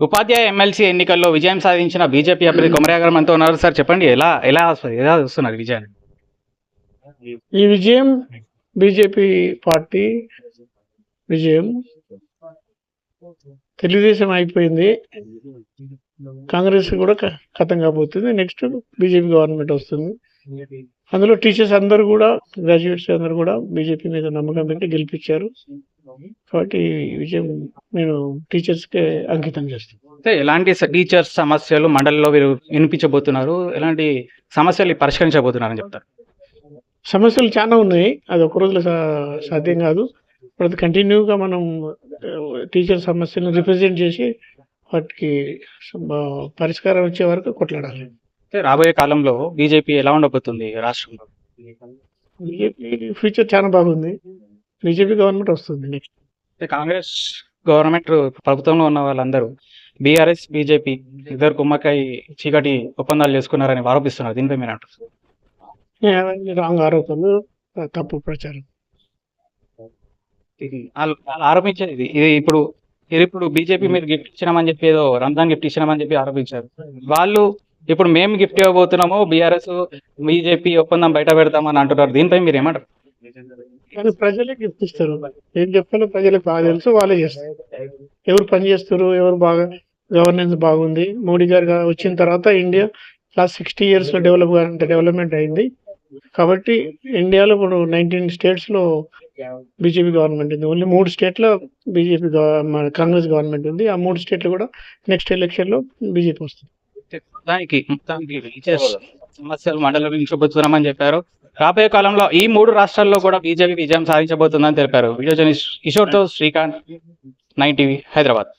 ఉపాధ్యాయ MLC ఎన్నికల్లో విజయం సాధించిన బీజేపీ అభ్యర్థి కొమరయ్య మనతో ఉన్నారు సార్. చెప్పండి ఎలా ఎలా ఎలా వస్తున్నారు విజయాన్ని ఈ విజయం బీజేపీ పార్టీ విజయం. తెలుగుదేశం అయిపోయింది. కాంగ్రెస్ కూడా ఖతం కాబోతుంది. నెక్స్ట్ బీజేపీ గవర్నమెంట్ వస్తుంది. అందులో టీచర్స్ అందరూ కూడా గ్రాడ్యుయేట్స్ అందరూ కూడా బీజేపీ మీద నమ్మకం పెట్టి గెలిపించారు. కాబట్టి విజయం నేను టీచర్స్కే అంకితం చేస్తాను. అయితే ఎలాంటి టీచర్స్ సమస్యలు మండలిలో వీరు వినిపించబోతున్నారు? ఎలాంటి సమస్యలు పరిష్కరించబోతున్నారని చెప్తారు? సమస్యలు చాలా ఉన్నాయి. అది ఒక రోజులో సాధ్యం కాదు. ప్రతి కంటిన్యూగా మనం టీచర్ సమస్యలను రిప్రజెంట్ చేసి వాటికి పరిష్కారం వచ్చే వరకు కొట్లాడాలి. రాబోయే కాలంలో బీజేపీ ఎలా ఉండబోతుంది రాష్ట్రంలో? బీజేపీ ఫ్యూచర్ చాలా బాగుంది. బీజేపీ గవర్నమెంట్ వస్తుంది నెక్స్ట్ కాంగ్రెస్ గవర్నమెంట్ ప్రభుత్వంలో ఉన్న వాళ్ళందరూ బీఆర్ఎస్ బీజేపీ ఇద్దరు కుమ్మకాయ చీకటి ఒప్పందాలు చేసుకున్నారని ఆరోపిస్తున్నారు. దీనిపై మీరు అంటారు రాంగ్ ఆరోపణలు తప్పు ప్రచారం. ఆరోపించేది ఇది. ఇప్పుడు ఇప్పుడు బీజేపీ మీరు గిఫ్ట్ ఇచ్చినామని చెప్పి ఏదో రంజాన్ గిఫ్ట్ ఇచ్చినామని చెప్పి ఆరోపించారు. వాళ్ళు ఇప్పుడు మేము గిఫ్ట్ ఇవ్వబోతున్నాము బీఆర్ఎస్ బీజేపీ ఒప్పందం బయట పెడతామని అంటున్నారు. దీనిపై మీరు ఏమంటారు? కానీ ప్రజలే గిఫ్ట్ ఇస్తారు ఏం చెప్పాలో ప్రజలకు బాగా తెలుసు వాళ్ళే చేస్తారు. ఎవరు పని చేస్తారు ఎవరు బాగా గవర్నెన్స్ బాగుంది. మోడీ గారు వచ్చిన తర్వాత ఇండియా లాస్ట్ సిక్స్టీ ఇయర్స్లో డెవలప్ డెవలప్మెంట్ అయింది. కాబట్టి ఇండియాలో ఇప్పుడు నైన్టీన్ స్టేట్స్లో బీజేపీ గవర్నమెంట్ ఉంది. ఓన్లీ మూడు స్టేట్లో బీజేపీ కాంగ్రెస్ గవర్నమెంట్ ఉంది. ఆ మూడు స్టేట్లు కూడా నెక్స్ట్ ఎలక్షన్లో బీజేపీ వస్తుంది. దానికి మొత్తానికి టీచర్స్ సమస్యలు మండలం చెప్పారు. రాబోయే కాలంలో ఈ మూడు రాష్ట్రాల్లో కూడా బీజేపీ విజయం సాధించబోతుందని తెలిపారు. వీడియో జర్నలిస్ట్ కిషోర్తో శ్రీకాంత్ నైన్ టీవీ హైదరాబాద్.